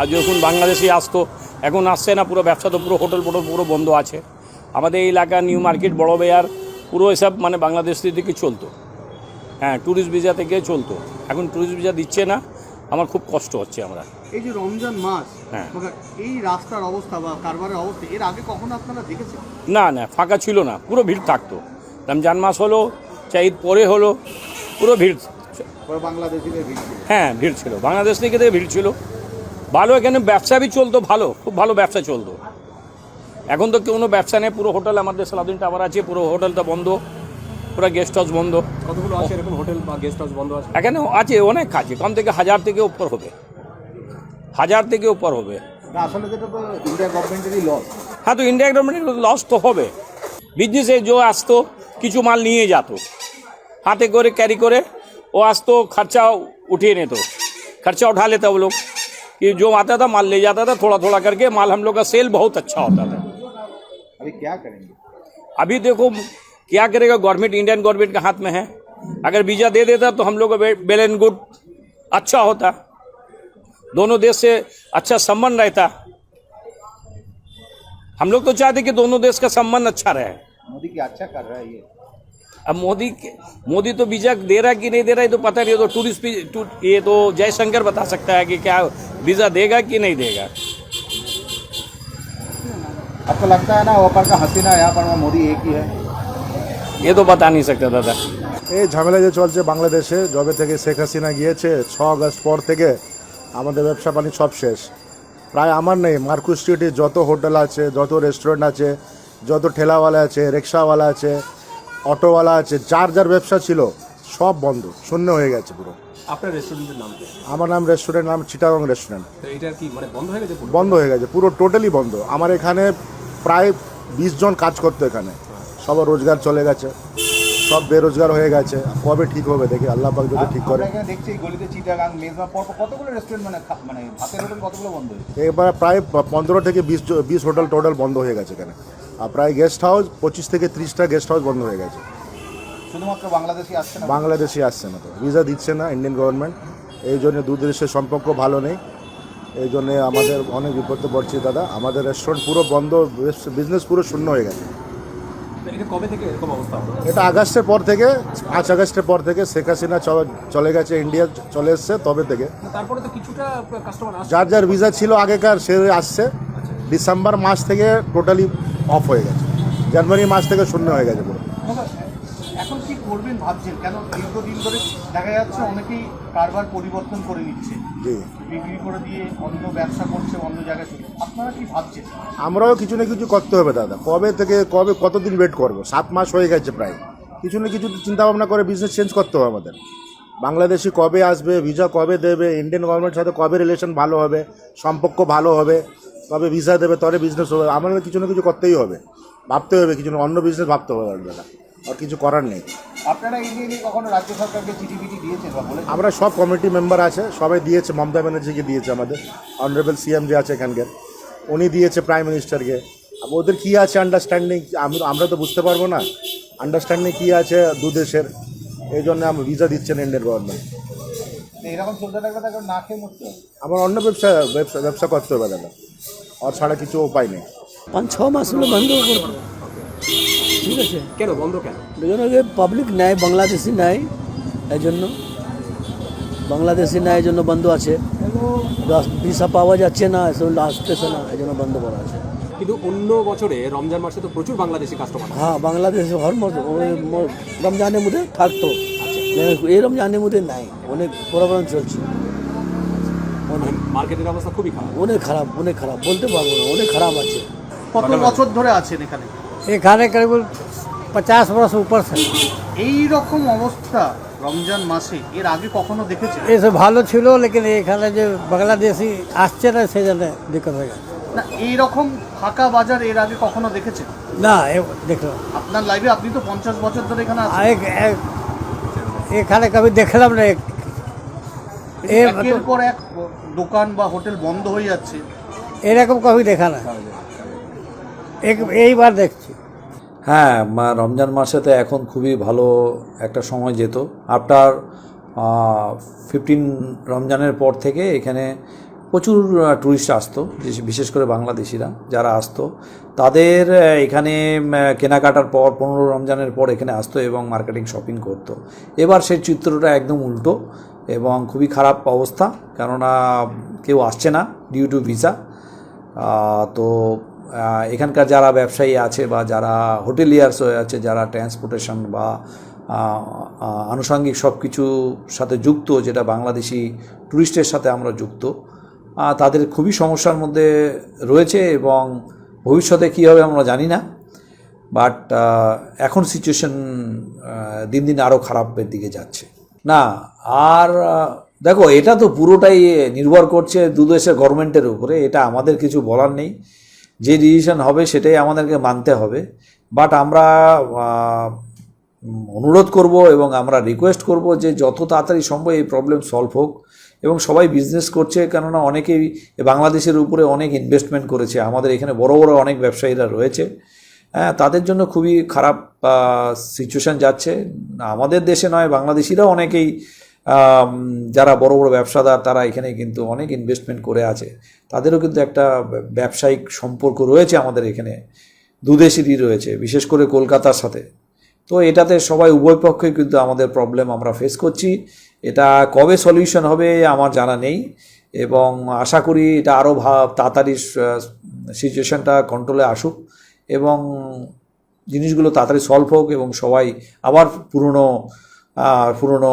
আর যখন বাংলাদেশি আসতো এখন আসছে না পুরো ব্যবসা তো পুরো হোটেল ফোটেল পুরো বন্ধ আছে। আমাদের এই এলাকা নিউ মার্কেট বড় বেয়ার পুরো এসব মানে বাংলাদেশ থেকে চলতো। হ্যাঁ ট্যুরিস্ট ভিসা থেকে চলতো। এখন ট্যুরিস্ট ভিসা দিচ্ছে না আমার খুব কষ্ট হচ্ছে আমরা। এই যে রমজান মাস হ্যাঁ। এই রাস্তার অবস্থা বা কারবারের অবস্থা এর আগে কখনো আপনারা দেখেছেন? না না ফাঁকা ছিল না পুরো ভিড় থাকতো। রমজান মাস হলো চাই পরে হলো পুরো ভিড়। বাংলাদেশিদের ভিড়। হ্যাঁ ভিড় ছিল। বাংলাদেশ থেকে ভিড় ছিল। ভালো এখানে ব্যবসা বি চলতো ভালো খুব ভালো ব্যবসা চলতো। এখন তো কোনো ব্যবসা নেই পুরো হোটেল আমাদের সালাদিন টাওয়ার আছে পুরো হোটেলটা বন্ধ পুরো গেস্ট হাউস বন্ধ। কতগুলো আছে এরকম হোটেল বা গেস্ট হাউস বন্ধ আছে? এখানে আছে অনেক আছে কম থেকে হাজার থেকে উপর হবে। হাজার থেকে উপর হবে। আসলে যেটা ইন্ডিয়া গভর্নমেন্টেরই লস হ্যাঁ তো ইন্ডিয়া গভর্নমেন্টের লস তো হবে। বিজনেসে যে আসতো কিছু মাল নিয়ে যেত। হাতে করে ক্যারি করে ও আসতো খরচা উঠিয়ে নিত। খরচা উঠা তো লোক। कि जो आता था माल ले जाता था थोड़ा थोड़ा करके माल हम लोग का सेल बहुत अच्छा होता था। अभी क्या करेंगे? अभी देखो क्या करेगा गवर्नमेंट इंडियन गवर्नमेंट के हाथ में है। अगर वीज़ा दे देता तो हम लोग का वेल एंड गुड अच्छा होता। दोनों देश से अच्छा संबंध रहता। हम लोग तो चाहते कि दोनों देश का संबंध अच्छा रहे। मोदी की अच्छा कर रहा है ये? अब मोदी के- मोदी तो वीजा दे रहा है कि नहीं दे रहा है ये तो पता नहीं ये तो टूरिस्ट भी- टू, ये तो जयशंकर बता सकता है कि क्या वीजा देगा कि नहीं देगा आपको लगता है ना ऊपर का हसीना यहाँ पर मोदी एक ही है ये तो बता नहीं सकता दादा এই ঝামেলা যে চলছে বাংলাদেশে যবে থেকে শেখ হাসিনা গিয়েছে ছ আগস্ট পর থেকে আমাদের ব্যবসা বাণিজ্য সব শেষ প্রায় আমার নেই মার্কুস স্ট্রিটে যত হোটেল আছে যত রেস্টুরেন্ট আছে যত ঠেলাওয়ালা আছে রিক্সাওয়ালা আছে অটোওয়ালা আছে যার যার ব্যবসা ছিল সব বন্ধ শূন্য হয়ে গেছে পুরো। আপনার রেস্টুরেন্টের নাম আমার নাম রেস্টুরেন্ট নাম চিটাগং রেস্টুরেন্ট তো এটার কি মানে বন্ধ হয়ে গেছে পুরো? বন্ধ হয়ে গেছে পুরো টোটালি বন্ধ। আমার এখানে প্রায় বিশ জন কাজ করতো এখানে। সবার রোজগার চলে গেছে সব বেরোজগার হয়ে গেছে। কবে ঠিক হবে দেখি আল্লাহ পাক যদি ঠিক করে। দেখছি গলিতে চিটাগাং মেজমা পর কতগুলো রেস্টুরেন্ট মানে মানে ভাতের হোটেল কতগুলো বন্ধ হয়েছে? এবার প্রায় পনেরো থেকে বিশ বিশ হোটেল টোটাল বন্ধ হয়ে গেছে এখানে। প্রায় গেস্ট হাউস পঁচিশ থেকে ত্রিশটা গেস্ট হাউস বন্ধ হয়ে গেছে। শুধুমাত্র বাংলাদেশি আসছে না? বাংলাদেশি আসছে না তো। ভিসা দিচ্ছে না ইন্ডিয়ান গভর্নমেন্ট এই জন্য দু দেশের সম্পর্ক ভালো নেই। এই জন্যে আমাদের অনেক বিপদে পড়ছে দাদা। আমাদের রেস্টুরেন্ট পুরো বন্ধ বিজনেস পুরো শূন্য হয়ে গেছে। এটা আগস্টের পর থেকে পাঁচ আগস্টের পর থেকে শেখ হাসিনা চলে গেছে ইন্ডিয়া চলে এসছে তবে থেকে। যার যার ভিসা ছিল আগেকার সে আসছে। ডিসেম্বর মাস থেকে টোটালি অফ হয়ে গেছে। জানুয়ারি মাস থেকে শূন্য হয়ে গেছে পুরো। এখন কি করবেন ভাবছেন? কেন দীর্ঘদিন ধরে দেখা যাচ্ছে অনেকেই কারবার পরিবর্তন করে নিচ্ছে। জি। বিক্রি করে দিয়ে অন্য ব্যবসা করছে অন্য জায়গায় আপনারা কি ভাবছেন? আমরাও কিছু না কিছু করতে হবে দাদা। কবে থেকে কবে কতদিন ওয়েট করব? সাত মাস হয়ে গেছে প্রায়। কিছু না কিছু চিন্তা ভাবনা করে বিজনেস চেঞ্জ করতে হবে আমাদের। বাংলাদেশি কবে আসবে ভিসা কবে দেবে ইন্ডিয়ান গভর্নমেন্টের সাথে কবে রিলেশন ভালো হবে সম্পর্ক ভালো হবে কবে ভিসা দেবে তবে বিজনেস হবে। আমাদের কিছু না কিছু করতেই হবে। ভাবতে হবে কিছু না অন্য বিজনেস ভাবতে হবে দাদা। আর কিছু করার নেই। আপনারা এই নিয়ে নিয়ে কখনো রাজ্য সরকারকে চিঠি ফিটি দিয়েছেন বা আমরা সব কমিটি মেম্বার আছে সবাই দিয়েছে মমতা ব্যানার্জিকে দিয়েছে আমাদের। অনারেবল সিএম যে আছে এখানকার উনি দিয়েছে প্রাইম মিনিস্টারকে ওদের কী আছে আন্ডারস্ট্যান্ডিং আমরা তো বুঝতে পারব না। আন্ডারস্ট্যান্ডিং কী আছে দু দেশের? এই জন্য আমি ভিসা দিচ্ছেন ইন্ডিয়ান গভর্নমেন্ট এরকম চলতে থাকবে না খেয়ে মরতে হবে। আমার অন্য ব্যবসা ব্যবসা ব্যবসা করতে হবে দাদা। আর ছাড়া কিছু উপায় নেই। পাঁচ ছ মাস হলো বন্ধ করব ঠিক আছে? কেন বন্ধ কেন? দুজন পাবলিক নেয় বাংলাদেশি নেয় এই জন্য। বাংলাদেশি নেয় এই জন্য বন্ধ আছে। ভিসা পাওয়া যাচ্ছে না এসব আসতেছে না এই জন্য বন্ধ করা আছে। কিন্তু অন্য বছরে রমজান মাসে তো প্রচুর বাংলাদেশি কাস্টমার হ্যাঁ বাংলাদেশে হর মত- রমজানের মধ্যে থাকতো। এই রমজানের মধ্যে নাই অনেক প্রবলেম চলছে। মার্কেটের অবস্থা খুবই খারাপ। অনেক খারাপ অনেক খারাপ। বলতে পারব না অনেক খারাপ আছে। কত বছর ধরে আছেন এখানে? এখানে করিব পচাশ বরস উপর से এই রকম অবস্থা রমজান মাসে এর আগে কখনো দেখেছেন? এসব ভালো ছিল লেকিন এখানে যে বাংলাদেশি আসছে না সেই জন্য দিক্কত হয়ে গেছে। না এই রকম ফাঁকা বাজার এর আগে কখনো দেখেছেন? না এ- দেখো আপনার লাইফে আপনি তো পঞ্চাশ বছর ধরে এখানে এক- এক- এখানে কবি দেখলাম না একের পর এক দোকান বা হোটেল বন্ধ হয়ে যাচ্ছে। এরকম কবি দেখা না। এইবার দেখছি। হ্যাঁ মা রমজান মাসে তো এখন খুবই ভালো একটা সময় যেত। আফটার ফিফটিন রমজানের পর থেকে এখানে প্রচুর ট্যুরিস্ট আসতো, বিশেষ- করে বাংলাদেশিরা যারা আসতো। তাদের এখানে কেনাকাটার পর, পনেরো রমজানের পর এখানে আসতো এবং মার্কেটিং শপিং করতো। এবার সেই চিত্রটা একদম উল্টো এবং খুবই খারাপ অবস্থা, কেননা, কেউ আসছে না ডিউ টু ভিসা তো এখানকার যারা ব্যবসায়ী আছে বা যারা হোটেলিয়ার্স হয়ে আছে, যারা ট্রান্সপোর্টেশন বা আনুষঙ্গিক সব কিছু সাথে যুক্ত, যেটা বাংলাদেশি ট্যুরিস্টের সাথে আমরা যুক্ত তাদের খুবই সমস্যার মধ্যে রয়েছে এবং ভবিষ্যতে কী হবে আমরা জানি না। বাট এখন সিচুয়েশন দিন দিন আরও খারাপের দিকে যাচ্ছে। না, আর দেখো, এটা তো পুরোটাই নির্ভর করছে দু দেশের গভর্নমেন্টের উপরে। এটা আমাদের কিছু বলার নেই। যে ডিসিশন হবে সেটাই আমাদেরকে মানতে হবে। বাট আমরা অনুরোধ করব এবং আমরা রিকোয়েস্ট করব যে যত তাড়াতাড়ি সম্ভব এই প্রবলেম সলভ হোক এবং সবাই বিজনেস করছে, কেননা অনেকেই বাংলাদেশের উপরে অনেক ইনভেস্টমেন্ট করেছে। আমাদের এখানে বড় বড় অনেক ব্যবসায়ীরা রয়েছে। হ্যাঁ তাদের জন্য খুবই খারাপ সিচুয়েশান যাচ্ছে। আমাদের দেশে নয়, বাংলাদেশিরাও অনেকেই যারা বড় বড় ব্যবসাদার, তারা এখানে কিন্তু অনেক ইনভেস্টমেন্ট করে আছে। তাদেরও কিন্তু একটা ব্যবসায়িক সম্পর্ক রয়েছে আমাদের এখানে। দুদেশেরই রয়েছে, বিশেষ করে কলকাতার সাথে। তো এটাতে সবাই উভয় পক্ষে কিন্তু আমাদের প্রবলেম আমরা ফেস করছি। এটা কবে সলিউশন হবে আমার জানা নেই এবং আশা করি এটা আরও ভাব তাড়াতাড়ি সিচুয়েশনটা কন্ট্রোলে আসুক এবং জিনিসগুলো তাড়াতাড়ি সলভ হোক এবং সবাই আবার পুরনো পুরনো